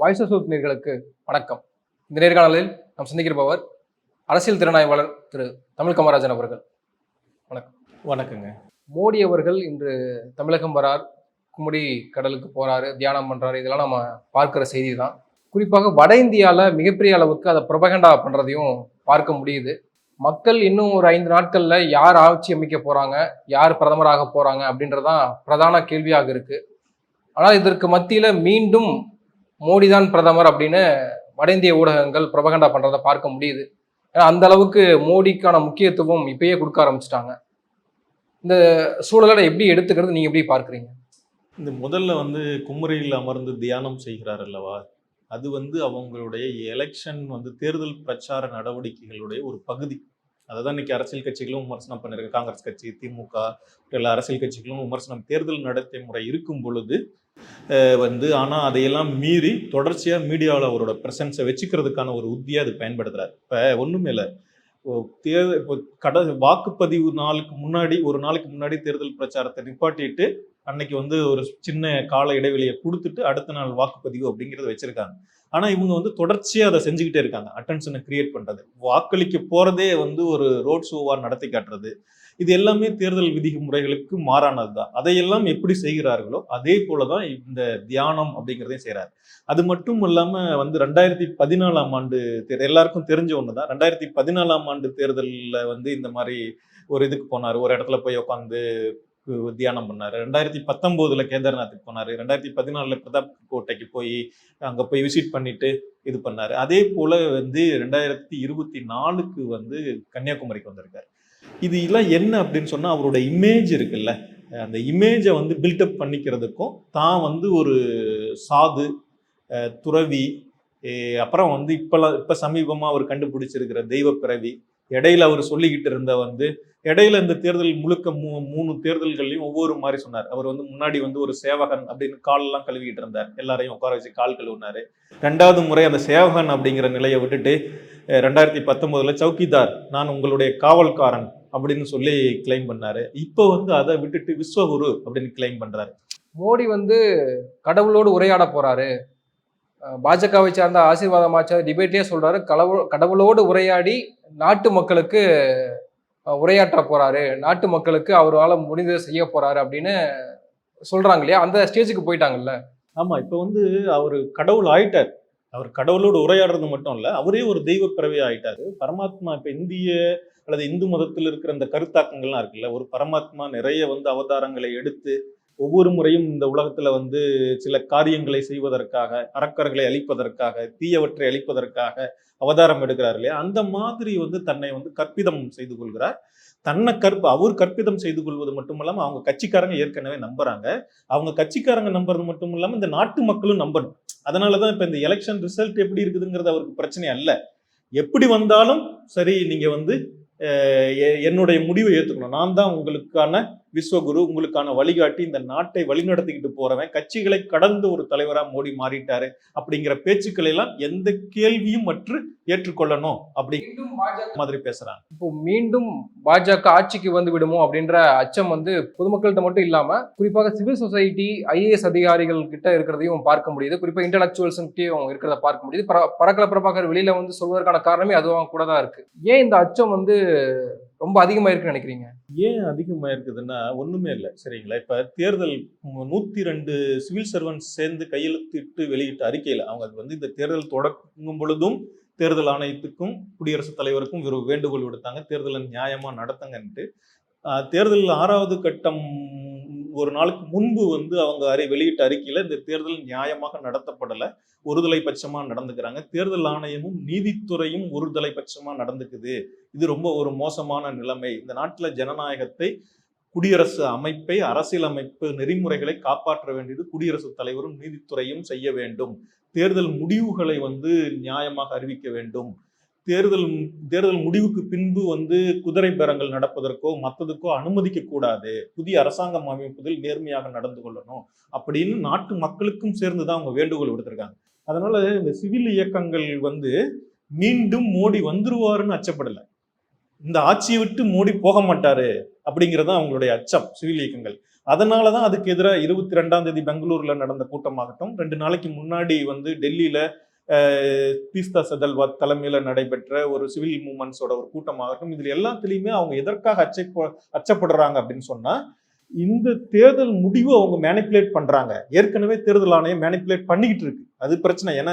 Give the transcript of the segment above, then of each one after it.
Voice of நேர்களுக்கு வணக்கம். இந்த நேர்காணலில் நாம் சந்திக்கிறபவர் அரசியல் திறனாய்வாளர் திரு தமிழ் கமராஜன் அவர்கள். வணக்கங்க. மோடி அவர்கள் இன்று தமிழகம் வரார் குமுடி கடலுக்கு போறாரு தியானம் பண்றாரு இதெல்லாம் நம்ம பார்க்கிற செய்தி தான் குறிப்பாக வட இந்தியாவில் மிகப்பெரிய அளவுக்கு அதை ப்ரொபகண்டா பண்றதையும் பார்க்க முடியுது. மக்கள் இன்னும் ஒரு ஐந்து நாட்கள்ல யார் ஆட்சி அமைக்க போறாங்க யார் பிரதமராக போறாங்க அப்படின்றதான் பிரதான கேள்வியாக இருக்கு. ஆனால் இதற்கு மத்தியில மீண்டும் மோடி தான் பிரதமர் அப்படின்னு வட இந்திய ஊடகங்கள் பிரபகண்டா பண்ணுறதை பார்க்க முடியுது. ஏன்னா அந்த அளவுக்கு மோடிக்கான முக்கியத்துவம் இப்பயே கொடுக்க ஆரம்பிச்சிட்டாங்க. இந்த சூழலை எப்படி எடுத்துக்கிறது நீங்கள் எப்படி பார்க்குறீங்க? இந்த முதல்ல வந்து குமரியில் அமர்ந்து தியானம் செய்கிறார் அல்லவா? அது வந்து அவங்களுடைய எலெக்ஷன் வந்து தேர்தல் பிரச்சார நடவடிக்கைகளுடைய ஒரு பகுதி. அதை தான் இன்னைக்கு அரசியல் கட்சிகளும் விமர்சனம் பண்ணியிருக்கு காங்கிரஸ் கட்சி திமுக எல்லா அரசியல் கட்சிகளும் விமர்சனம் தேர்தல் நடத்தை முறை இருக்கும் பொழுது வந்து ஆனால் அதையெல்லாம் மீறி தொடர்ச்சியாக மீடியாவில் அவரோட ப்ரெசன்ஸை வச்சுக்கிறதுக்கான ஒரு உத்தியை அது பயன்படுத்துறாரு. இப்போ ஒன்றுமே இல்லை. தேர்தல் இப்போ கட வாக்குப்பதிவு நாளுக்கு முன்னாடி ஒரு நாளைக்கு முன்னாடி தேர்தல் பிரச்சாரத்தை நிப்பாட்டிட்டு அன்னைக்கு வந்து ஒரு சின்ன கால இடைவெளியை கொடுத்துட்டு அடுத்த நாள் வாக்குப்பதிவு அப்படிங்கிறத வச்சிருக்காங்க. ஆனால் இவங்க வந்து தொடர்ச்சியாக அதை செஞ்சுக்கிட்டே இருக்காங்க. அட்டென்ஷனை கிரியேட் பண்ணுறது வாக்களிக்க போகிறதே வந்து ஒரு ரோட் ஷோவாக நடத்தி காட்டுறது. இது எல்லாமே தேர்தல் விதிமுறைகளுக்கு மாறானது தான் அதையெல்லாம் எப்படி செய்கிறார்களோ அதே போலதான் இந்த தியானம் அப்படிங்கிறதையும் செய்கிறார் அது மட்டும் இல்லாமல் வந்து ரெண்டாயிரத்தி பதினாலாம் ஆண்டு தேர் எல்லாருக்கும் தெரிஞ்ச ஒன்று தான் ரெண்டாயிரத்தி பதினாலாம் ஆண்டு தேர்தலில் வந்து இந்த மாதிரி ஒரு இதுக்கு போனார். ஒரு இடத்துல போய் உட்காந்து தியானம் பண்ணார். ரெண்டாயிரத்தி பத்தொம்போதில் கேதார்நாத்துக்கு போனாரு. ரெண்டாயிரத்தி பதினாலில் பிரதாப் கோட்டைக்கு போய் அங்கே போய் விசிட் பண்ணிட்டு இது பண்ணார். அதே போல் வந்து ரெண்டாயிரத்தி இருபத்தி நாலுக்கு வந்து கன்னியாகுமரிக்கு வந்திருக்காரு. இது எல்லாம் என்ன அப்படின்னு சொன்னால் அவரோட இமேஜ் இருக்குல்ல. அந்த இமேஜை வந்து பில்டப் பண்ணிக்கிறதுக்கும் தான் வந்து ஒரு சாது துறவி அப்புறம் வந்து இப்போலாம் இப்போ சமீபமாக அவர் கண்டுபிடிச்சிருக்கிற தெய்வ பிறவி இடையில அவர் சொல்லிக்கிட்டு இருந்த வந்து இடையில இந்த தேர்தல் முழுக்க மூ மூணு தேர்தல்கள்லையும் ஒவ்வொரு மாதிரி சொன்னார். அவர் வந்து முன்னாடி வந்து ஒரு சேவகன் அப்படின்னு காலெல்லாம் கழுவிக்கிட்டு இருந்தார். எல்லாரையும் உட்கார வச்சு கால் கழுவினாரு. ரெண்டாவது முறை அந்த சேவகன் அப்படிங்கிற நிலையை விட்டுட்டு ரெண்டாயிரத்தி பத்தொன்பதுல சௌக்கிதார் நான் உங்களுடைய காவல்காரன் அப்படின்னு சொல்லி கிளைம் பண்ணாரு. இப்போ வந்து அதை விட்டுட்டு விஸ்வகுரு அப்படின்னு கிளைம் பண்றாரு. மோடி வந்து கடவுளோடு உரையாட போறாரு. பாஜகவை சார்ந்த ஆசீர்வாதமாச்சா டிபேட்லயே சொல்றாரு கடவுள் கடவுளோடு உரையாடி நாட்டு மக்களுக்கு உரையாற்ற போறாரு. நாட்டு மக்களுக்கு அவரால் முடிந்ததை செய்ய போறாரு அப்படின்னு சொல்றாங்க இல்லையா? அந்த ஸ்டேஜுக்கு போயிட்டாங்கல்ல? ஆமா இப்போ வந்து அவர் கடவுள் ஆயிட்டார். அவர் கடவுளோடு உரையாடுறது மட்டும் இல்ல அவரே ஒரு தெய்வ பிறவி ஆயிட்டாரு. பரமாத்மா இப்ப இந்திய அல்லது இந்து மதத்தில் இருக்கிற அந்த கருத்தாக்கங்கள்லாம் இருக்குல்ல ஒரு பரமாத்மா நிறைய வந்து அவதாரங்களை எடுத்து ஒவ்வொரு முறையும் இந்த உலகத்துல வந்து சில காரியங்களை செய்வதற்காக அறக்கர்களை அழிப்பதற்காக தீயவற்றை அழிப்பதற்காக அவதாரம் எடுக்கிறார் இல்லையா? அந்த மாதிரி வந்து தன்னை வந்து கற்பிதம் செய்து கொள்கிறார். தன்னை கற்ப அவர் கற்பிதம் செய்து கொள்வது மட்டும் இல்லாமல் அவங்க கட்சிக்காரங்க ஏற்கனவே நம்புறாங்க. அவங்க கட்சிக்காரங்க நம்புறது மட்டும் இல்லாமல் இந்த நாட்டு மக்களும் நம்பணும். அதனாலதான் இப்ப இந்த எலெக்ஷன் ரிசல்ட் எப்படி இருக்குதுங்கிறது அவருக்கு பிரச்சனை அல்ல. எப்படி வந்தாலும் சரி நீங்க வந்து எ- என்னுடைய முடிவை ஏற்றுக்கணும் நான் தான் உங்களுக்கான விஸ்வகுரு உங்களுக்கான வழிகாட்டி இந்த நாட்டை வழிநடத்திக்கிட்டு போறவன் கட்சிகளை கடந்த ஒரு தலைவரா மோடி மாறிட்டாரு அப்படிங்கிற பேச்சுக்களை எல்லாம் எந்த கேள்வியும் மற்று ஏற்றுக்கொள்ளணும் அப்படி மாதிரி பேசுறாங்க. இப்போ மீண்டும் பாஜக ஆட்சிக்கு வந்து விடுமோ அப்படின்ற அச்சம் வந்து பொதுமக்கள்கிட்ட மட்டும் இல்லாம குறிப்பாக சிவில் சொசைட்டி ஐஏஎஸ் அதிகாரிகள் கிட்ட இருக்கிறதையும் பார்க்க முடியுது. குறிப்பாக இன்டலெக்சுவல்ஸ் இருக்கிறத பார்க்க முடியுது. பர- பரக்கல பிரபாகர் வெளியில வந்து சொல்வதற்கான காரணமே அதுவும் கூட தான் இருக்கு. ஏன் இந்த அச்சம் வந்து ரொம்ப அதிகமாக இருக்குன்னு நினைக்கிறீங்க? ஏன் அதிகமாக இருக்குதுன்னா ஒன்றுமே இல்லை. சரிங்களா? இப்போ தேர்தல் நூற்றி ரெண்டு சிவில் சர்வன்ஸ் சேர்ந்து கையெழுத்திட்டு வெளியிட்ட அறிக்கையில் அவங்க அது வந்து இந்த தேர்தல் தொடங்கும் பொழுதும் தேர்தல் ஆணையத்துக்கும் குடியரசுத் தலைவருக்கும் ஒரு வேண்டுகோள் விடுத்தாங்க. தேர்தலை நியாயமாக நடத்துங்கன்ட்டு. தேர்தல் ஆறாவது கட்டம் ஒரு நாளுக்கு முன்பு வந்து அவங்க அறி வெளியிட்ட அறிக்கையில் இந்த தேர்தல் நியாயமாக நடத்தப்படலை ஒருதலை பட்சமாக நடந்துக்கிறாங்க. தேர்தல் ஆணையமும் நீதித்துறையும் ஒருதலை பட்சமாக நடந்துக்குது. இது ரொம்ப ஒரு மோசமான நிலைமை. இந்த நாட்டில் ஜனநாயகத்தை குடியரசு அமைப்பை அரசியலமைப்பு நெறிமுறைகளை காப்பாற்ற வேண்டியது குடியரசுத் தலைவரும் நீதித்துறையும் செய்ய வேண்டும். தேர்தல் முடிவுகளை வந்து நியாயமாக அறிவிக்க வேண்டும். தேர்தல் தேர்தல் முடிவுக்கு பின்பு வந்து குதிரை பேரங்கள் நடப்பதற்கோ மற்றதுக்கோ அனுமதிக்க கூடாது. புதிய அரசாங்கம் அமைப்பதில் நேர்மையாக நடந்து கொள்ளணும் அப்படின்னு நாட்டு மக்களுக்கும் சேர்ந்து தான் அவங்க வேண்டுகோள் விடுத்திருக்காங்க. அதனால இந்த சிவில் இயக்கங்கள் வந்து மீண்டும் மோடி வந்துருவாருன்னு அச்சப்படலை. இந்த ஆட்சியை விட்டு மோடி போக மாட்டாரு அப்படிங்கிறது தான் அவங்களுடைய அச்சம் சிவில் இயக்கங்கள். அதனால தான் அதுக்கு எதிராக இருபத்தி ரெண்டாம் தேதி பெங்களூர்ல நடந்த கூட்டமாகட்டும் ரெண்டு நாளைக்கு முன்னாடி வந்து டெல்லியில தீஸ்தா செதல்வாத் தலைமையில் நடைபெற்ற ஒரு சிவில் மூமெண்ட்ஸோட ஒரு கூட்டமாகட்டும் இதில் எல்லாத்துலேயுமே அவங்க எதற்காக அச்சை அச்சப்படுறாங்க அப்படின்னு சொன்னால் இந்த தேர்தல் முடிவு அவங்க மேனிப்புலேட் பண்ணுறாங்க ஏற்கனவே தேர்தல் ஆணையம் மேனிப்புலேட் பண்ணிக்கிட்டு இருக்கு. அது பிரச்சனை. ஏன்னா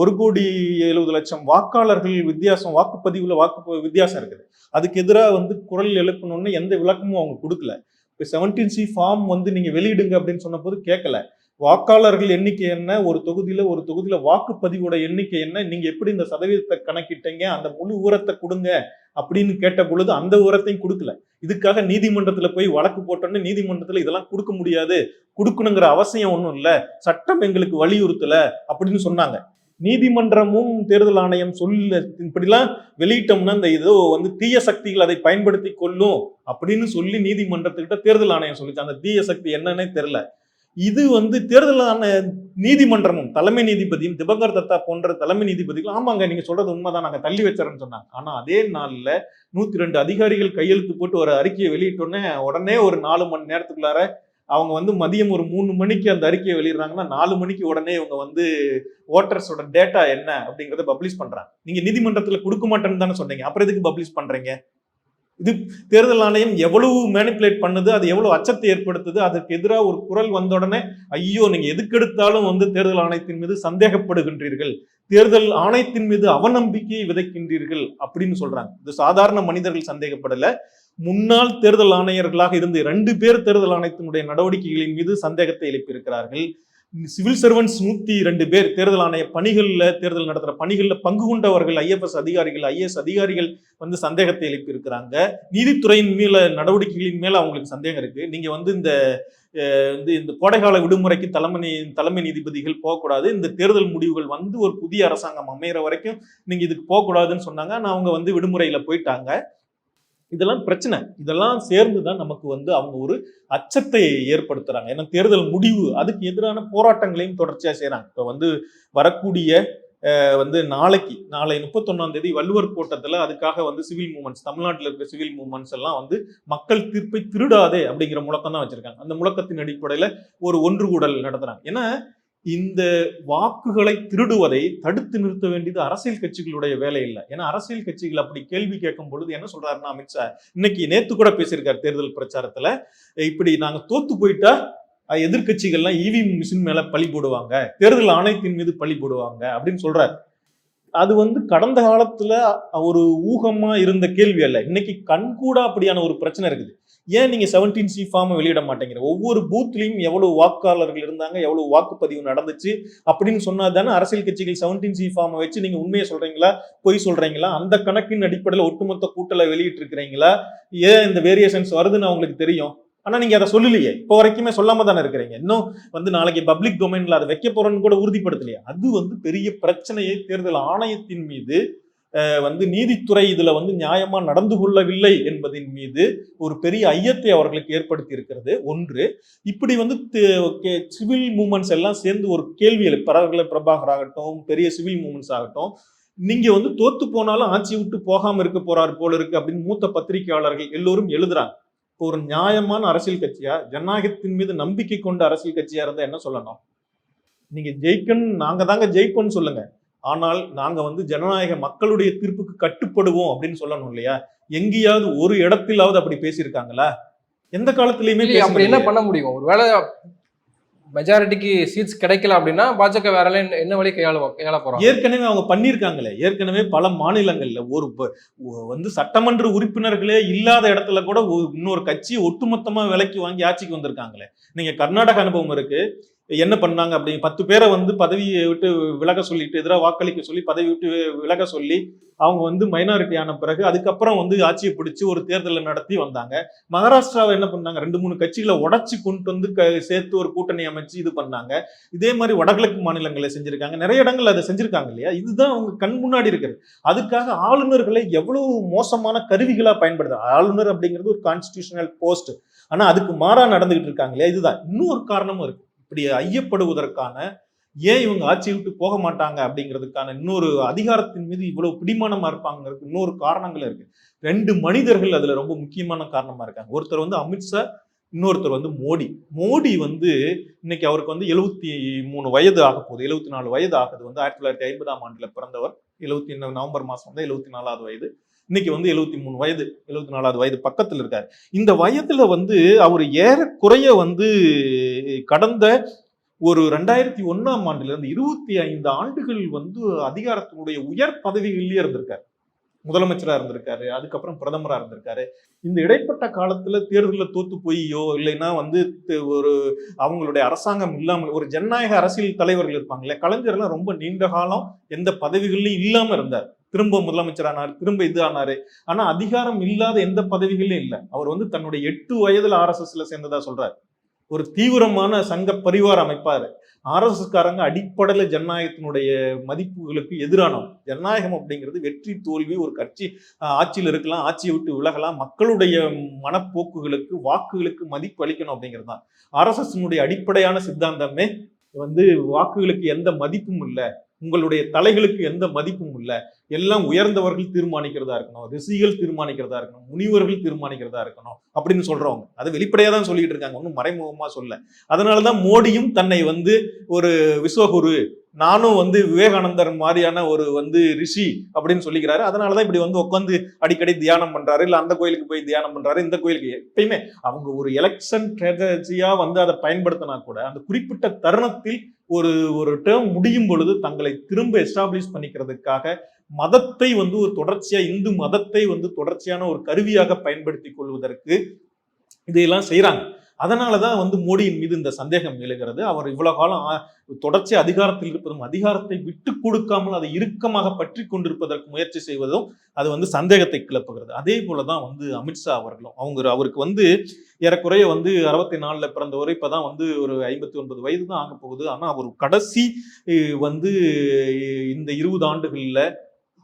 ஒரு கோடி எழுபது லட்சம் வாக்காளர்கள் வித்தியாசம் வாக்குப்பதிவில் வாக்கு வித்தியாசம் இருக்குது. அதுக்கு எதிராக வந்து குரல் எழுப்பணும்னு எந்த விளக்கமும் அவங்க கொடுக்கல. இப்போ செவன்டீன் சி ஃபார்ம் வந்து நீங்கள் வெளியிடுங்க அப்படின்னு சொன்னபோது கேட்கல வாக்காளர்கள் எண்ணிக்கை என்ன? ஒரு தொகுதியில் ஒரு தொகுதியில் வாக்குப்பதிவோட எண்ணிக்கை என்ன? நீங்கள் எப்படி இந்த சதவீதத்தை கணக்கிட்டீங்க? அந்த முழு உரத்தை கொடுங்க அப்படின்னு கேட்ட பொழுது அந்த உரத்தையும் கொடுக்கல. இதுக்காக நீதிமன்றத்தில் போய் வழக்கு போட்டோன்னு நீதிமன்றத்தில் இதெல்லாம் கொடுக்க முடியாது. கொடுக்கணுங்கிற அவசியம் ஒன்றும் இல்லை. சட்டம் எங்களுக்கு வலியுறுத்தல அப்படின்னு சொன்னாங்க. நீதிமன்றமும் தேர்தல் ஆணையம் சொல்ல இப்படிலாம் வெளியிட்டோம்னா இந்த ஏதோ வந்து தீய சக்திகள் அதை பயன்படுத்தி கொள்ளும் அப்படின்னு சொல்லி நீதிமன்றத்துக்கிட்ட தேர்தல் ஆணையம் சொல்லிச்சு. அந்த தீய சக்தி என்னன்னே தெரில இது வந்து தேர்தலான நீதிமன்றமும் தலைமை நீதிபதியும் திபங்கர் தத்தா போன்ற தலைமை நீதிபதிகள் ஆமாங்க நீங்க சொல்றது உண்மைதான் நாங்க தள்ளி வச்சிடறோம்னு சொன்னாங்க. ஆனா அதே நாள்ல நூத்தி ரெண்டு அதிகாரிகள் கையெழுத்து போட்டு ஒரு அறிக்கையை வெளியிட்டோன்னே உடனே ஒரு நாலு மணி நேரத்துக்குள்ளார அவங்க வந்து மதியம் ஒரு மூணு மணிக்கு அந்த அறிக்கையை வெளியிடுறாங்கன்னா நாலு மணிக்கு உடனே இவங்க வந்து ஓட்டர்ஸோட டேட்டா என்ன அப்படிங்கிறத பப்ளிஷ் பண்றாங்க. நீங்க நீதிமன்றத்துல கொடுக்க மாட்டேன்னு தானே சொன்னீங்க. அப்புறம் எதுக்கு பப்ளிஷ் பண்றீங்க? இது தேர்தல் ஆணையம் எவ்வளவு மேனிப்புலேட் பண்ணுது அது எவ்வளவு அச்சத்தை ஏற்படுத்துது அதற்கு எதிராக ஒரு குரல் வந்த உடனே ஐயோ நீங்க எதுக்கு எடுத்தாலும் வந்து தேர்தல் ஆணையத்தின் மீது சந்தேகப்படுகின்றீர்கள். தேர்தல் ஆணையத்தின் மீது அவநம்பிக்கையை விதைக்கின்றீர்கள் அப்படின்னு சொல்றாங்க. இது சாதாரண மனிதர்கள் சந்தேகப்படல. முன்னாள் தேர்தல் ஆணையர்களாக இருந்து ரெண்டு பேர் தேர்தல் ஆணையத்தினுடைய நடவடிக்கைகளின் மீது சந்தேகத்தை எழுப்பியிருக்கிறார்கள். சிவில் சர்வன்ஸ் நூத்தி ரெண்டு பேர் தேர்தல் ஆணைய பணிகளில் தேர்தல் நடத்துகிற பணிகளில் பங்கு கொண்டவர்கள் ஐஎஃப்எஸ் அதிகாரிகள் ஐஏஎஸ் அதிகாரிகள் வந்து சந்தேகத்தை எழுப்பியிருக்கிறாங்க. நீதித்துறையின் மேல நடவடிக்கைகளின் மேல அவங்களுக்கு சந்தேகம் இருக்கு. நீங்க வந்து இந்த வந்து இந்த கோடைகால விடுமுறைக்கு தலைமை நீ- தலைமை நீதிபதிகள் போகக்கூடாது. இந்த தேர்தல் முடிவுகள் வந்து ஒரு புதிய அரசாங்கம் அமையிற வரைக்கும் நீங்க இதுக்கு போகக்கூடாதுன்னு சொன்னாங்க. ஆனால் அவங்க வந்து விடுமுறையில போயிட்டாங்க. இதெல்லாம் பிரச்சனை. இதெல்லாம் சேர்ந்து தான் நமக்கு வந்து அவங்க ஒரு அச்சத்தை ஏற்படுத்துறாங்க. ஏன்னா தேர்தல் முடிவு அதுக்கு எதிரான போராட்டங்களையும் தொடர்ச்சியாக செய்கிறாங்க இப்போ வந்து வரக்கூடிய வந்து நாளைக்கு நாளை முப்பத்தொன்னாம் தேதி வள்ளுவர் கோட்டத்தில் அதுக்காக வந்து சிவில் மூமெண்ட்ஸ் தமிழ்நாட்டில் இருக்கிற சிவில் மூமெண்ட்ஸ் எல்லாம் வந்து மக்கள் தீர்ப்பை திருடாதே அப்படிங்கிற முழக்கம் தான் வச்சிருக்காங்க. அந்த முழக்கத்தின் அடிப்படையில் ஒரு ஒன்று கூடல் நடத்துகிறாங்க ஏன்னா இந்த வாக்குகளை திருடுவதை தடுத்து நிறுத்த வேண்டியது அரசியல் கட்சிகளுடைய வேலை இல்லை. ஏன்னா அரசியல் கட்சிகள் அப்படி கேள்வி கேட்கும் பொழுது என்ன சொல்றாருன்னா அமித்ஷா இன்னைக்கு நேத்து கூட பேசியிருக்காரு தேர்தல் பிரச்சாரத்துல. இப்படி நாங்க தோத்து போயிட்டா எதிர்கட்சிகள்லாம் எதிர்க்கட்சிகள்லாம் இவிஎம் மிஷின் மேல பழி போடுவாங்க. தேர்தல் ஆணையத்தின் மீது பழி போடுவாங்க அப்படின்னு சொல்றாரு. அது வந்து கடந்த காலத்துல ஒரு ஊகமா இருந்த கேள்வி அல்ல. இன்னைக்கு கண்கூடா அப்படியான ஒரு பிரச்சனை இருக்குது. ஏன் நீங்க செவன்டீன் சி ஃபார்ம் வெளியிட மாட்டேங்கிற? ஒவ்வொரு பூத்லயும் எவ்வளவு வாக்காளர்கள் இருந்தாங்க எவ்வளவு வாக்குப்பதிவு நடந்துச்சு அப்படின்னு சொன்னா தானே அரசியல் கட்சிகள் செவன்டீன் சி ஃபார்மை வச்சு நீங்க உண்மையை சொல்றீங்களா பொய் சொல்றீங்களா? அந்த கணக்கின் அடிப்படையில் ஒட்டுமொத்த கூட்டலை வெளியிட்டு இருக்கிறீங்களா ஏன் இந்த வேரியேஷன்ஸ் வருதுன்னு அவங்களுக்கு தெரியும்? ஆனா நீங்க அதை சொல்லலையே. இப்போ வரைக்குமே சொல்லாம தானே இருக்கிறீங்க. இன்னும் வந்து நாளைக்கு பப்ளிக் டொமைன்ல அதை வைக்க போறோன்னு கூட உறுதிப்படுத்தலையே. அது வந்து பெரிய பிரச்சனையை தேர்தல் ஆணையத்தின் மீது வந்து நீதித்துறை இதுல வந்து நியாயமா நடந்து கொள்ளவில்லை என்பதின் மீது ஒரு பெரிய ஐயத்தை அவர்களுக்கு ஏற்படுத்தி இருக்கிறது. ஒன்று இப்படி வந்து சிவில் மூமெண்ட்ஸ் எல்லாம் சேர்ந்து ஒரு கேள்வி எழு பரவல பிரபாகர் ஆகட்டும் பெரிய சிவில் மூமெண்ட்ஸ் ஆகட்டும் நீங்க வந்து தோத்து போனாலும் ஆட்சி விட்டு போகாம இருக்க போறாரு போல இருக்கு அப்படின்னு மூத்த பத்திரிகையாளர்கள் எல்லோரும் எழுதுறாங்க. இப்போ ஒரு நியாயமான அரசியல் கட்சியா ஜனநாயகத்தின் மீது நம்பிக்கை கொண்ட அரசியல் கட்சியா இருந்தா என்ன சொல்லணும்? நீங்க ஜெயிக்கணும் நாங்க தாங்க ஜெயிப்போம்னு சொல்லுங்க. ஆனால் நாங்க வந்து ஜனநாயக மக்களுடைய தீர்ப்புக்கு கட்டுப்படுவோம் அப்படின்னு சொல்லணும் இல்லையா? எங்கேயாவது ஒரு இடத்திலாவது அப்படி பேசியிருக்காங்களா? எந்த காலத்திலயுமே அப்படி என்ன பண்ண முடியும்? ஒருவேளை மெஜாரிட்டிக்கு சீட்ஸ் கிடைக்கல அப்படின்னா பாஜக வேற என்ன- என்ன வழி கையாளுவோம் கையாள போறோம் ஏற்கனவே அவங்க பண்ணியிருக்காங்களே. ஏற்கனவே பல மாநிலங்கள்ல ஒரு வந்து சட்டமன்ற உறுப்பினர்களே இல்லாத இடத்துல கூட இன்னொரு கட்சி ஒட்டுமொத்தமா விலைக்கு வாங்கி ஆட்சிக்கு வந்திருக்காங்களே. நீங்க கர்நாடக அனுபவம் இருக்கு. என்ன பண்ணாங்க அப்படி? பத்து பேரை வந்து பதவியை விட்டு விலக சொல்லிட்டு எதிராக வாக்களிக்க சொல்லி பதவி விட்டு விலக சொல்லி அவங்க வந்து மைனாரிட்டி ஆன பிறகு அதுக்கப்புறம் வந்து ஆட்சியை பிடிச்சி ஒரு தேர்தலை நடத்தி வந்தாங்க. மகாராஷ்டிராவை என்ன பண்ணாங்க? ரெண்டு மூணு கட்சிகளை உடச்சி கொண்டு வந்து க- சேர்த்து ஒரு கூட்டணி அமைச்சு இது பண்ணாங்க. இதே மாதிரி வடகிழக்கு மாநிலங்களை செஞ்சிருக்காங்க. நிறைய இடங்கள் அதை செஞ்சிருக்காங்க இல்லையா? இதுதான் அவங்க கண் முன்னாடி இருக்கிறது. அதுக்காக ஆளுநர்களை எவ்வளவு மோசமான கருவிகளாக பயன்படுது? ஆளுநர் அப்படிங்கிறது ஒரு கான்ஸ்டியூஷனல் போஸ்ட் ஆனால் அதுக்கு மாறாக நடந்துகிட்டு இருக்காங்க இல்லையா? இதுதான். இன்னொரு காரணமும் இருக்கு. இப்படி ஐயப்படுவதற்கான ஏன் இவங்க ஆட்சியை விட்டு போக மாட்டாங்க அப்படிங்கிறதுக்கான இன்னொரு அதிகாரத்தின் மீது இவ்வளவு பிடிமானமா இருப்பாங்கிறதுக்கு இன்னொரு காரணங்கள் இருக்கு. ரெண்டு மனிதர்கள் அதுல ரொம்ப முக்கியமான காரணமா இருக்காங்க. ஒருத்தர் வந்து அமித்ஷா இன்னொருத்தர் வந்து மோடி. மோடி வந்து இன்னைக்கு அவருக்கு வந்து எழுபத்தி மூணு வயது ஆக போகுது. எழுபத்தி நாலு வயது ஆகுது. வந்து ஆயிரத்தி தொள்ளாயிரத்தி ஐம்பதாம் ஆண்டுல பிறந்தவர். எழுபத்தி நவம்பர் மாசம் வந்து எழுபத்தி நாலாவது வயது. இன்னைக்கு வந்து எழுபத்தி மூணு வயது எழுபத்தி நாலாவது வயது பக்கத்தில் இருக்காரு. இந்த வயதுல வந்து அவர் ஏறக்குறைய வந்து கடந்த ஒரு ரெண்டாயிரத்தி ஒன்னாம் ஆண்டுல இருந்து இருபத்தி ஐந்து ஆண்டுகள் வந்து அதிகாரத்தினுடைய உயர் பதவிகளிலேயே இருந்திருக்காரு. முதலமைச்சராக இருந்திருக்காரு அதுக்கப்புறம் பிரதமராக இருந்திருக்காரு. இந்த இடைப்பட்ட காலத்தில் தேர்தலில் தோத்து போயோ இல்லைன்னா வந்து ஒரு அவங்களுடைய அரசாங்கம் இல்லாமல் ஒரு ஜனநாயக அரசியல் தலைவர்கள் இருப்பாங்களே கலைஞர்லாம் ரொம்ப நீண்ட காலம் எந்த பதவிகள்லையும் இல்லாமல் இருந்தார். திரும்ப முதலமைச்சர் ஆனார் திரும்ப இது ஆனாரு ஆனா அதிகாரம் இல்லாத எந்த பதவிகளும் இல்லை. அவர் வந்து தன்னுடைய எட்டு வயதுல ஆர்எஸ்எஸ்ல சேர்ந்ததா சொல்றாரு. ஒரு தீவிரமான சங்க பரிவார அமைப்பாரு. ஆர்எஸ்எஸ் அடிப்படையில் அடிப்படையில ஜனநாயகத்தினுடைய மதிப்புகளுக்கு எதிரானவங்க ஜனநாயகம் அப்படிங்கிறது வெற்றி தோல்வி ஒரு கட்சி ஆட்சியில் இருக்கலாம் ஆட்சியை விட்டு விலகலாம் மக்களுடைய மனப்போக்குகளுக்கு வாக்குகளுக்கு மதிப்பு அளிக்கணும் அப்படிங்கிறது தான். ஆர்எஸ்எஸ்னுடைய அடிப்படையான சித்தாந்தமே வந்து வாக்குகளுக்கு எந்த மதிப்பும் இல்லை. உங்களுடைய தலைகளுக்கு எந்த மதிப்பும் இல்லை. எல்லாம் உயர்ந்தவர்கள் தீர்மானிக்கிறதா இருக்கணும் ரிஷிகள் தீர்மானிக்கிறதா இருக்கணும் முனிவர்கள் தீர்மானிக்கிறதா இருக்கணும் அப்படின்னு சொல்றவங்க. அது வெளிப்படையா தான் சொல்லிட்டு இருக்காங்க ஒன்றும் மறைமுகமா சொல்ல. அதனாலதான் மோடியும் தன்னை வந்து ஒரு விஸ்வகுரு நானும் வந்து விவேகானந்தர் மாதிரியான ஒரு வந்து ரிஷி அப்படின்னு சொல்லிக்கிறாரு. அதனாலதான் இப்படி வந்து உட்காந்து அடிக்கடி தியானம் பண்றாரு. இல்ல அந்த கோயிலுக்கு போய் தியானம் பண்றாரு. இந்த கோயிலுக்கு எப்பயுமே அவங்க ஒரு எலெக்ஷன் ஸ்ட்ராட்டஜியா வந்து அதை பயன்படுத்தினா கூட அந்த குறிப்பிட்ட தருணத்தில் ஒரு ஒரு டேர்ம் முடியும் பொழுது தங்களை திரும்ப எஸ்டாப்ளிஷ் பண்ணிக்கிறதுக்காக மதத்தை வந்து ஒரு தொடர்ச்சியா இந்து மதத்தை வந்து தொடர்ச்சியான ஒரு கருவியாக பயன்படுத்தி கொள்வதற்கு இதையெல்லாம் செய்றாங்க. அதனாலதான் வந்து மோடியின் மீது இந்த சந்தேகம் எழுகிறது. அவர் இவ்வளவு காலம் தொடர்ச்சி அதிகாரத்தில் இருப்பதும் அதிகாரத்தை விட்டு கொடுக்காமல் அதை இறுக்கமாக பற்றி கொண்டிருப்பதற்கு முயற்சி செய்வதும் அது வந்து சந்தேகத்தை கிளப்புகிறது. அதே போலதான் வந்து அமித்ஷா அவர்களும். அவங்க அவருக்கு வந்து ஏறக்குறைய வந்து அறுபத்தி நாலுல பிறந்தவர் இப்பதான் வந்து ஒரு ஐம்பத்தி ஒன்பது வயது தான் ஆக போகுது ஆனா அவர் கடைசி வந்து இந்த இருபது ஆண்டுகள்ல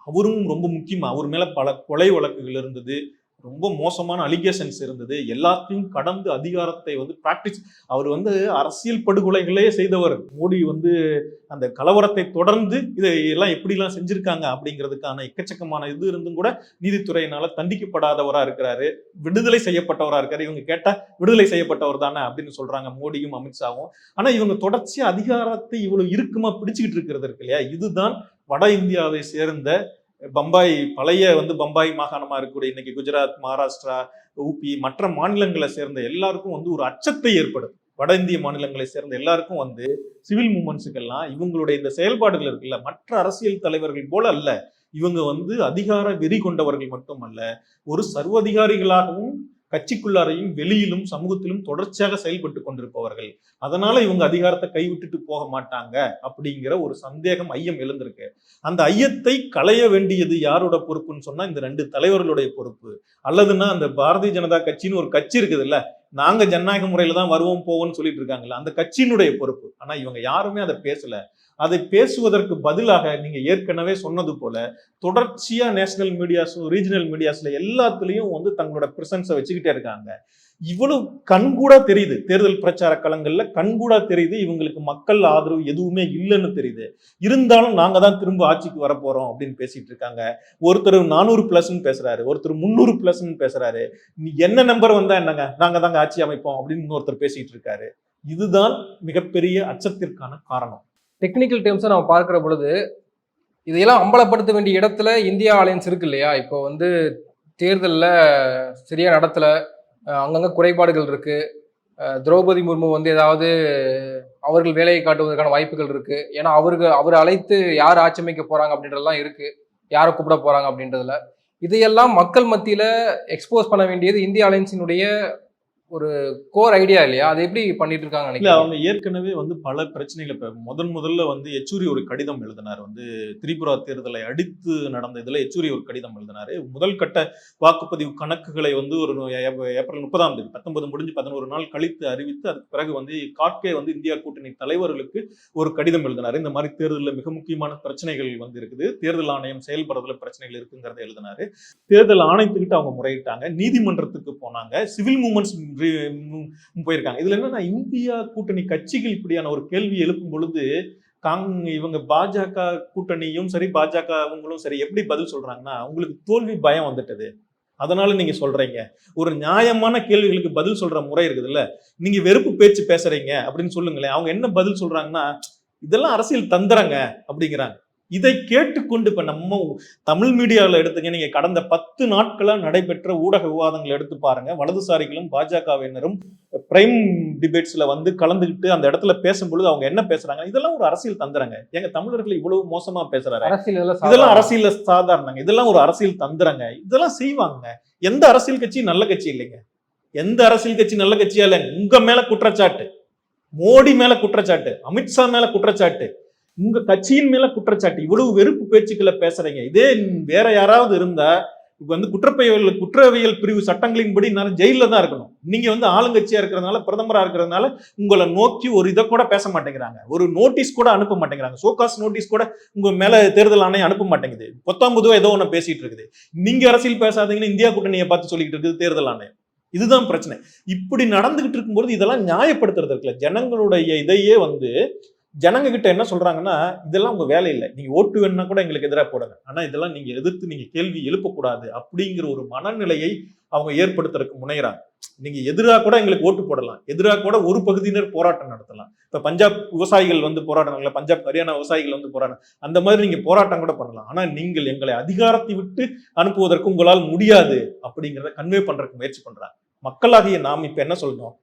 அவரும் ரொம்ப முக்கியமாக அவர் மேலே பல கொலை வழக்குகள் இருந்தது ரொம்ப மோசமான அலிகேஷன்ஸ் இருந்தது எல்லாத்தையும் கடந்து அதிகாரத்தை வந்து பிராக்டிஸ் அவர் வந்து அரசியல் படுகொலைகளே செய்தவர். மோடி வந்து அந்த கலவரத்தை தொடர்ந்து இதை எல்லாம் எப்படிலாம் செஞ்சிருக்காங்க அப்படிங்கிறதுக்கான எக்கச்சக்கமான இது இருந்தும் கூட நீதித்துறையினால தண்டிக்கப்படாதவராக இருக்கிறாரு விடுதலை செய்யப்பட்டவராக இருக்காரு. இவங்க கேட்டால் விடுதலை செய்யப்பட்டவர் தானே அப்படின்னு சொல்றாங்க மோடியும் அமித்ஷாவும். ஆனால் இவங்க தொடர்ச்சியாக அதிகாரத்தை இவ்வளோ இறுக்கமா பிடிச்சிக்கிட்டு இருக்கிறது இருக்கு இல்லையா? இதுதான் வட இந்தியாவை சேர்ந்த பம்பாய் பழைய வந்து பம்பாய் மாகாணமாக இருக்கக்கூடிய இன்னைக்கு குஜராத் மகாராஷ்டிரா ஊபி மற்ற மாநிலங்களை சேர்ந்த எல்லாருக்கும் வந்து ஒரு அச்சத்தை ஏற்படுது. வட இந்திய மாநிலங்களை சேர்ந்த எல்லாருக்கும் வந்து சிவில் மூமெண்ட்ஸுக்கெல்லாம் இவங்களுடைய இந்த செயல்பாடுகள் இருக்குல்ல மற்ற அரசியல் தலைவர்கள் போல அல்ல. இவங்க வந்து அதிகார வெறி கொண்டவர்கள் மட்டுமல்ல ஒரு சர்வதிகாரிகளாகவும் கட்சிக்குள்ளாரையும் வெளியிலும் சமூகத்திலும் தொடர்ச்சியாக செயல்பட்டு கொண்டிருப்பவர்கள். அதனால இவங்க அதிகாரத்தை கைவிட்டுட்டு போக மாட்டாங்க அப்படிங்கிற ஒரு சந்தேகம் ஐயம் எழுந்திருக்கு. அந்த ஐயத்தை களைய வேண்டியது யாரோட பொறுப்புன்னு சொன்னா இந்த ரெண்டு தலைவர்களுடைய பொறுப்பு. அல்லதுன்னா அந்த பாரதிய ஜனதா கட்சின்னு ஒரு கட்சி இருக்குது இல்ல நாங்க ஜனநாயக முறையில தான் வருவோம் போவோம்னு சொல்லிட்டு இருக்காங்கல்ல அந்த கட்சியினுடைய பொறுப்பு. ஆனா இவங்க யாருமே அதை பேசல. அதை பேசுவதற்கு பதிலாக நீங்க ஏற்கனவே சொன்னது போல தொடர்ச்சியா நேஷனல் மீடியாஸும் ரீஜனல் மீடியாஸ்ல எல்லாத்துலயும் வந்து தங்களோட பிரசன்ஸை வச்சுக்கிட்டே இருக்காங்க. இவ்வளவு கண்கூடா தெரியுது. தேர்தல் பிரச்சார களங்கள்ல கண்கூடா தெரியுது. இவங்களுக்கு மக்கள் ஆதரவு எதுவுமே இல்லைன்னு தெரியுது. இருந்தாலும் நாங்க தான் திரும்ப ஆட்சிக்கு வரப்போறோம் அப்படின்னு பேசிட்டு இருக்காங்க. ஒருத்தர் நானூறு பிளஸ்ன்னு பேசுறாரு. ஒருத்தர் முந்நூறு பிளஸ்ன்னு பேசுறாரு. என்ன நம்பர் வந்தா என்னங்க? நாங்க தாங்க ஆட்சி அமைப்போம் அப்படின்னு இன்னொருத்தர் பேசிட்டு இருக்காரு. இதுதான் மிகப்பெரிய அச்சத்திற்கான காரணம். டெக்னிக்கல் டேர்ம்ஸை நம்ம பார்க்குற பொழுது இதையெல்லாம் அம்பலப்படுத்த வேண்டிய இடத்துல இந்தியா அலையன்ஸ் இருக்கு இல்லையா? இப்போ வந்து தேர்தலில் சரியாக நடத்தலை. அங்கங்கே குறைபாடுகள் இருக்குது திரௌபதி முர்மு வந்து ஏதாவது அவர்கள் வேலையை காட்டுவதற்கான வாய்ப்புகள் இருக்குது ஏன்னா அவருக்கு அவர் அழைத்து யார் ஆட்சி அமைக்க அப்படின்றதெல்லாம் இருக்குது யாரை கூப்பிட போகிறாங்க அப்படின்றதுல. இதையெல்லாம் மக்கள் மத்தியில் எக்ஸ்போஸ் பண்ண வேண்டியது இந்திய அலையன்ஸினுடைய ஒரு கோர் ஐடியா இல்லையா? அதை எப்படி பண்ணிட்டு இருக்காங்க இல்ல அவங்க ஏற்கனவே வந்து பல பிரச்சனைகள் இப்ப முதன் முதல்ல வந்து யெச்சூரி ஒரு கடிதம் எழுதினார். வந்து திரிபுரா தேர்தலை அடித்து நடந்த இதுல யெச்சூரி ஒரு கடிதம் எழுதினாரு. முதல் கட்ட வாக்குப்பதிவு கணக்குகளை வந்து ஒரு ஏப்ரல் முப்பதாம் தேதி பத்தொன்பது முடிஞ்சு பதினோரு நாள் கழித்து அறிவித்து அதுக்கு பிறகு வந்து காட்கே வந்து இந்தியா கூட்டணி தலைவர்களுக்கு ஒரு கடிதம் எழுதினாரு. இந்த மாதிரி தேர்தலில் மிக முக்கியமான பிரச்சனைகள் வந்து இருக்குது. தேர்தல் ஆணையம் செயல்படுறதுல பிரச்சனைகள் இருக்குங்கிறத எழுதினாரு. தேர்தல் ஆணையத்துக்கிட்ட அவங்க முறையிட்டாங்க. நீதிமன்றத்துக்கு போனாங்க. சிவில் மூமெண்ட்ஸ் போயிருக்காங்க. இதுல என்னன்னா இந்தியா கூட்டணி கட்சிகள் இப்படியான ஒரு கேள்வி எழுப்பும் பொழுது காங் இவங்க பாஜக கூட்டணியும் சரி பாஜக அவங்களும் சரி எப்படி பதில் சொல்றாங்கன்னா உங்களுக்கு தோல்வி பயம் வந்துட்டது. அதனால நீங்க சொல்றீங்க. ஒரு நியாயமான கேள்விகளுக்கு பதில் சொல்ற முறை இருக்குதுல்ல. நீங்க வெறுப்பு பேச்சு பேசுறீங்க அப்படின்னு சொல்லுங்களேன். அவங்க என்ன பதில் சொல்றாங்கன்னா இதெல்லாம் அரசியல் தந்துறாங்க அப்படிங்கிறாங்க. இதை கேட்டுக்கொண்டு இப்ப நம்ம தமிழ் மீடியாவில் எடுத்துங்க நீங்க கடந்த பத்து நாட்களா நடைபெற்ற ஊடக விவாதங்களை எடுத்து பாருங்க. வலதுசாரிகளும் பாஜகவினரும் பிரைம் டிபேட்ஸ்ல வந்து கலந்துக்கிட்டு அந்த இடத்துல பேசும்பொழுது அவங்க என்ன பேசுறாங்க? இதெல்லாம் ஒரு அரசியல் தந்துறங்க எங்க தமிழர்கள் இவ்வளவு மோசமா பேசுறாரு. அரசியல் இதெல்லாம். அரசியல்ல சாதாரணங்க. இதெல்லாம் ஒரு அரசியல் தந்துறங்க இதெல்லாம் செய்வாங்க. எந்த அரசியல் கட்சி நல்ல கட்சி இல்லைங்க. எந்த அரசியல் கட்சி நல்ல கட்சியா இல்லைங்க. உங்க மேல குற்றச்சாட்டு. மோடி மேல குற்றச்சாட்டு. அமித்ஷா மேல குற்றச்சாட்டு. உங்க கட்சியின் மேல குற்றச்சாட்டு இவ்வளவு வெறுப்பு பேச்சுக்களை பேசுறீங்க. இதே வேற யாராவது இருந்தா இப்ப வந்து குற்றப்பயல் குற்றவியல் பிரிவு சட்டங்களின்படி நான் ஜெயில தான் இருக்கணும். நீங்க வந்து ஆளுங்கட்சியா இருக்கிறதுனால பிரதமரா இருக்கிறதுனால உங்களை நோக்கி ஒரு இதை கூட பேச மாட்டேங்கிறாங்க. ஒரு நோட்டீஸ் கூட அனுப்ப மாட்டேங்கிறாங்க. சோகாஸ் நோட்டீஸ் கூட உங்க மேல தேர்தல் ஆணையம் அனுப்ப மாட்டேங்குது. பொத்தாம்பதுவா ஏதோ ஒண்ணு பேசிட்டு இருக்குது. நீங்க அரசியல் பேசாதீங்கன்னு இந்தியா கூட்டணியை பார்த்து சொல்லிட்டு இருக்குது தேர்தல் ஆணையம். இதுதான் பிரச்சனை. இப்படி நடந்துகிட்டு இருக்கும்போது இதெல்லாம் நியாயப்படுத்துறது இருக்குல்ல ஜனங்களுடைய இதையே வந்து ஜனங்க கிட்ட என்ன சொல்றாங்கன்னா இதெல்லாம் உங்க வேலை இல்லை. நீங்க ஓட்டு வேணும்னா கூட எங்களுக்கு எதிராக போடுங்க. ஆனா இதெல்லாம் நீங்க எதிர்த்து நீங்க கேள்வி எழுப்பக்கூடாது அப்படிங்கிற ஒரு மனநிலையை அவங்க ஏற்படுத்துறதுக்கு முனைகிறாங்க நீங்க எதிராக கூட எங்களுக்கு ஓட்டு போடலாம். எதிராக கூட ஒரு பகுதியினர் போராட்டம் நடத்தலாம். இப்ப பஞ்சாப் விவசாயிகள் வந்து போராடுறாங்களா பஞ்சாப் ஹரியானா விவசாயிகள் வந்து போராட்டம். அந்த மாதிரி நீங்க போராட்டம் கூட பண்ணலாம். ஆனா நீங்கள் எங்களை அதிகாரத்தை விட்டு அனுப்புவதற்கு உங்களால் முடியாது அப்படிங்கிறத கன்வே பண்றதுக்கு முயற்சி பண்றாங்க. மக்களாகிய நாம் இப்ப என்ன சொல்லணும்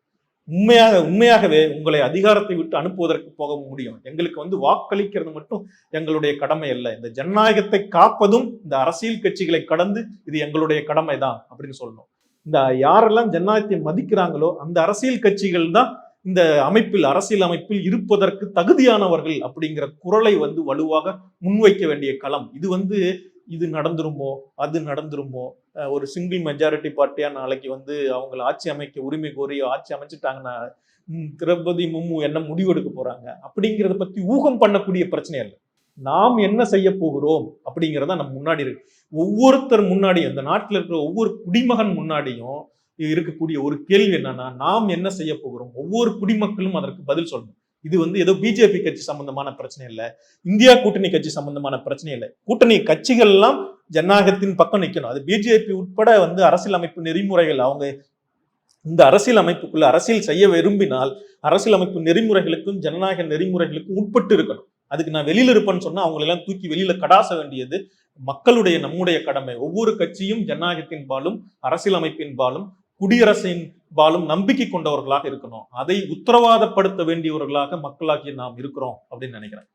உண்மையாக உண்மையாகவே உங்களை அதிகாரத்தை விட்டு அனுப்புவதற்கு போக முடியும். எங்களுக்கு வந்து வாக்களிக்கிறது மட்டும் எங்களுடைய கடமை அல்ல. இந்த ஜனநாயகத்தை காப்பதும் இந்த அரசியல் கட்சிகளை கடந்து இது எங்களுடைய கடமை தான் அப்படின்னு சொல்லணும். இந்த யாரெல்லாம் ஜனநாயகத்தை மதிக்கிறாங்களோ அந்த அரசியல் கட்சிகள் தான் இந்த அமைப்பில் அரசியல் அமைப்பில் இருப்பதற்கு தகுதியானவர்கள் அப்படிங்கிற குரலை வந்து வலுவாக முன்வைக்க வேண்டிய களம். இது வந்து இது நடந்துருமோ அது நடந்துருமோ ஒரு சிங்கிள் மெஜாரிட்டி பார்ட்டியா நாளைக்கு வந்து அவங்கள ஆட்சி அமைக்க உரிமை கோரி ஆட்சி அமைச்சிட்டாங்கன்னா திரௌபதி மும்மு என்ன முடிவெடுக்க போறாங்க? அப்படிங்கிறத பத்தி ஊகம் பண்ணக்கூடிய பிரச்சனை இல்லை நாம் என்ன செய்ய போகிறோம் அப்படிங்கிறத நம்ம முன்னாடி இருக்கு. ஒவ்வொருத்தர் முன்னாடியும் இந்த நாட்டில் இருக்கிற ஒவ்வொரு குடிமகன் முன்னாடியும் இருக்கக்கூடிய ஒரு கேள்வி என்னன்னா நாம் என்ன செய்ய போகிறோம்? ஒவ்வொரு குடிமக்களும் அதற்கு பதில் சொல்லணும். இது வந்து ஏதோ பிஜேபி கட்சி சம்பந்தமான பிரச்சனை இல்லை. இந்தியா கூட்டணி கட்சி சம்பந்தமான பிரச்சனை இல்லை. கூட்டணி கட்சிகள் எல்லாம் ஜனநாயகத்தின் பக்கம் நிற்கணும் அது பிஜேபி உட்பட வந்து அரசியல் அமைப்பு நெறிமுறைகள் அவங்க இந்த அரசியல் அமைப்புக்குள்ள அரசியல் செய்ய விரும்பினால் அரசியல் அமைப்பு நெறிமுறைகளுக்கும் ஜனநாயக நெறிமுறைகளுக்கும் உட்பட்டு இருக்கணும். அதுக்கு நான் வெளியில இருப்பேன்னு சொன்னா அவங்களெல்லாம் தூக்கி வெளியில கடாச வேண்டியது மக்களுடைய நம்முடைய கடமை. ஒவ்வொரு கட்சியும் ஜனநாயகத்தின் பாலும் அரசியல் அமைப்பின் பாலும் குடியரசின் பாலும் நம்பிக்கை கொண்டவர்களாக இருக்கணும். அதை உத்தரவாதப்படுத்த வேண்டியவர்களாக மக்களாகிய நாம் இருக்கிறோம் அப்படின்னு நினைக்கிறேன்.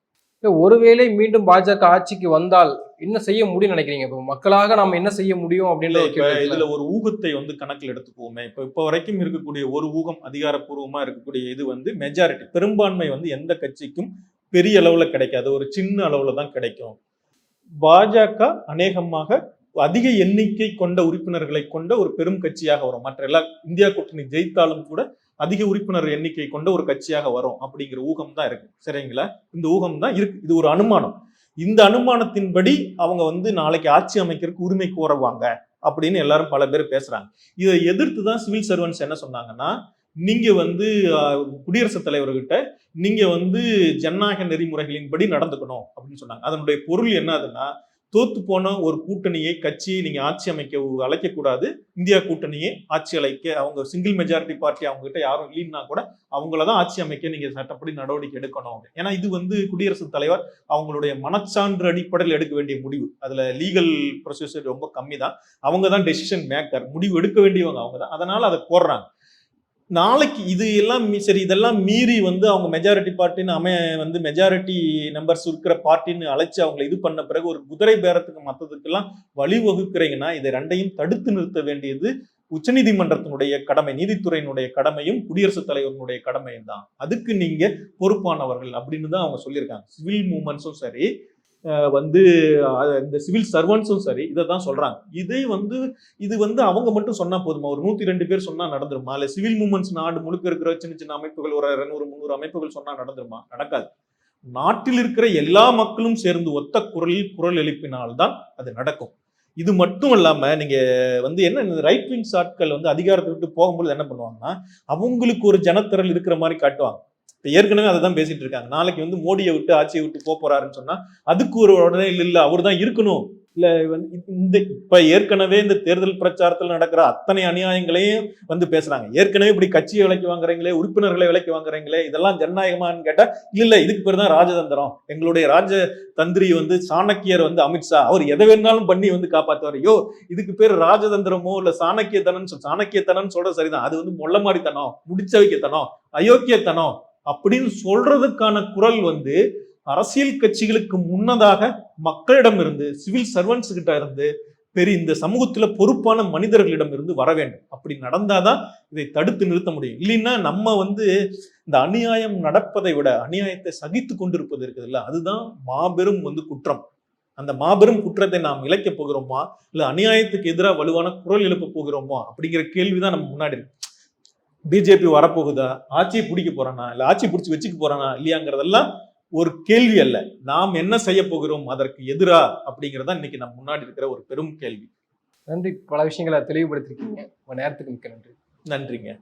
இல்ல, ஒருவேளை மீண்டும் பாஜக ஆட்சிக்கு வந்தால் என்ன செய்ய முடியும்னு நினைக்கிறீங்க? இப்போ மக்களாக நாம என்ன செய்ய முடியும் இருக்குல்ல? இதுல ஒரு ஊகத்தை வந்து கணக்கில் எடுத்துக்குவோமே. இப்ப இப்ப வரைக்கும் இருக்கக்கூடிய ஒரு ஊகம் அதிகாரப்பூர்வமா இருக்கக்கூடிய இது வந்து மெஜாரிட்டி பெரும்பான்மை வந்து எந்த கட்சிக்கும் பெரிய அளவுல கிடைக்காது. ஒரு சின்ன அளவுல தான் கிடைக்கும். பாஜக அநேகமாக அதிக எண்ணிக்கை கொண்ட உறுப்பினர்களை கொண்ட ஒரு பெரும் கட்சியாக வரும். மற்ற எல்லா இந்தியா கூட்டணி ஜெயித்தாலும் கூட அதிக உறுப்பினர் எண்ணிக்கை கொண்ட ஒரு கட்சியாக வரும் அப்படிங்கிற ஊகம் தான் இருக்கு. சரிங்களா? இந்த ஊகம் தான் இருக்கு. இது ஒரு அனுமானம். இந்த அனுமானத்தின்படி அவங்க வந்து நாளைக்கு ஆட்சி அமைக்கிறதுக்கு உரிமை கோருவாங்க அப்படின்னு எல்லாரும் பல பேர் பேசுறாங்க. இதை எதிர்த்து தான் சிவில் சர்வன்ஸ் என்ன சொன்னாங்கன்னா நீங்க வந்து குடியரசுத் தலைவர்கிட்ட நீங்க வந்து ஜனநாயக நெறிமுறைகளின்படி நடந்துக்கணும் அப்படின்னு சொன்னாங்க. அதனுடைய பொருள் என்னதுன்னா தோத்து போன ஒரு கூட்டணியை கட்சியை நீங்க ஆட்சி அமைக்க அழைக்கக்கூடாது. இந்தியா கூட்டணியை ஆட்சி அழைக்க அவங்க சிங்கிள் மெஜாரிட்டி பார்ட்டி அவங்க கிட்ட யாரும் இல்லைன்னா கூட அவங்கள தான் ஆட்சி அமைக்க நீங்க சட்டப்படி நடவடிக்கை எடுக்கணும் ஏன்னா இது வந்து குடியரசுத் தலைவர் அவங்களுடைய மனச்சான்று அடிப்படையில் எடுக்க வேண்டிய முடிவு. அதுல லீகல் ப்ரொசீஜர் ரொம்ப கம்மி தான் அவங்க தான் டெசிஷன் மேக்கர் முடிவு எடுக்க வேண்டியவங்க அவங்க தான். அதனால அதை போடுறாங்க. நாளைக்கு இது எல்லாம் சரி இதெல்லாம் மீறி வந்து அவங்க மெஜாரிட்டி பார்ட்டின்னு அமை வந்து மெஜாரிட்டி நம்பர்ஸ் இருக்கிற பார்ட்டின்னு அழைச்சி அவங்களை இது பண்ண பிறகு ஒரு குதிரை பேரத்துக்கு மற்றதுக்கெல்லாம் வழிவகுக்கிறீங்கன்னா இதை ரெண்டையும் தடுத்து நிறுத்த வேண்டியது உச்சநீதிமன்றத்தினுடைய கடமை நீதித்துறையினுடைய கடமையும் குடியரசுத் தலைவரினுடைய கடமையும் தான். அதுக்கு நீங்க பொறுப்பானவர்கள் அப்படின்னு தான் அவங்க சொல்லியிருக்காங்க. சிவில் மூமெண்ட்ஸும் சரி வந்து இந்த சிவில் சர்வன்ஸும் சரி இதை தான் சொல்கிறாங்க இதை வந்து இது வந்து அவங்க மட்டும் சொன்னால் போதுமா? ஒரு நூற்றி ரெண்டு பேர் சொன்னால் நடந்துருமா? இல்லை சிவில் மூமெண்ட்ஸ் நாடு முழுக்க இருக்கிற சின்ன சின்ன அமைப்புகள் ஒரு இரநூறு முந்நூறு அமைப்புகள் சொன்னால் நடந்துருமா? நடக்காது. நாட்டில் இருக்கிற எல்லா மக்களும் சேர்ந்து ஒத்த குரலில் குரல் எழுப்பினால்தான் அது நடக்கும். இது மட்டும் இல்லாமல் நீங்கள் வந்து என்ன ரைட் விங்ஸ் ஆட்கள் வந்து அதிகாரத்தை விட்டு போகும்போது என்ன பண்ணுவாங்கன்னா அவங்களுக்கு ஒரு ஜனத்திரல் இருக்கிற மாதிரி காட்டுவாங்க. ஏற்கனவே அதை தான் பேசிட்டு இருக்காங்க. நாளைக்கு வந்து மோடியை விட்டு ஆட்சியை விட்டு போக போறாருன்னு சொன்னா அதுக்கு ஒரு உடனே இல்லை இல்லை அவர் தான் இருக்கணும். இல்ல வந்து இந்த இப்ப ஏற்கனவே இந்த தேர்தல் பிரச்சாரத்தில் நடக்கிற அத்தனை அநியாயங்களையும் வந்து பேசுறாங்க. ஏற்கனவே இப்படி கட்சியை விலைக்கு வாங்குறீங்களே உறுப்பினர்களை விலைக்கு வாங்குறீங்களே இதெல்லாம் ஜனநாயகமான்னு கேட்டா இல்ல இல்ல இதுக்கு பேர் தான் ராஜதந்திரம். எங்களுடைய ராஜ தந்திரி வந்து சாணக்கியர் வந்து அமித்ஷா அவர் எதை வேணாலும் பண்ணி வந்து காப்பாத்துவார். ஐயோ இதுக்கு பேர் ராஜதந்திரமோ இல்ல சாணக்கியத்தனம் சொல் சாணக்கியத்தனம் சொல்றது சரிதான். அது வந்து மொள்ளமாடித்தனம் முடிச்ச வைக்கத்தனம் அயோக்கியத்தனம் அப்படின்னு சொல்றதுக்கான குரல் வந்து அரசியல் கட்சிகளுக்கு முன்னதாக மக்களிடம் இருந்து சிவில் சர்வன்ஸ் கிட்ட இருந்து பெரிய இந்த சமூகத்துல பொறுப்பான மனிதர்களிடம் இருந்து வர வேண்டும். அப்படி நடந்தாதான் இதை தடுத்து நிறுத்த முடியும். இல்லைன்னா நம்ம வந்து இந்த அநியாயம் நடப்பதை விட அநியாயத்தை சகித்து கொண்டிருப்பது இருக்குதுல்ல அதுதான் மாபெரும் வந்து குற்றம். அந்த மாபெரும் குற்றத்தை நாம் இழைக்க போகிறோமா? இல்லை அநியாயத்துக்கு எதிராக வலுவான குரல் எழுப்ப போகிறோமா? அப்படிங்கிற கேள்விதான் நம்ம முன்னாடி இருக்கு. பிஜேபி வரப்போகுதா? ஆட்சியை பிடிக்க போறானா? இல்ல ஆட்சி பிடிச்சி வச்சுக்க போறானா? இல்லையாங்கிறதெல்லாம் ஒரு கேள்வி அல்ல. நாம் என்ன செய்ய போகிறோம்? அதற்கு எதிரா? அப்படிங்கறதா இன்னைக்கு நம்ம முன்னாடி இருக்கிற ஒரு பெரும் கேள்வி. நன்றி. பல விஷயங்களை தெளிவுபடுத்திருக்கீங்க. உங்க நேரத்துக்கு மிக்க நன்றி. நன்றிங்க.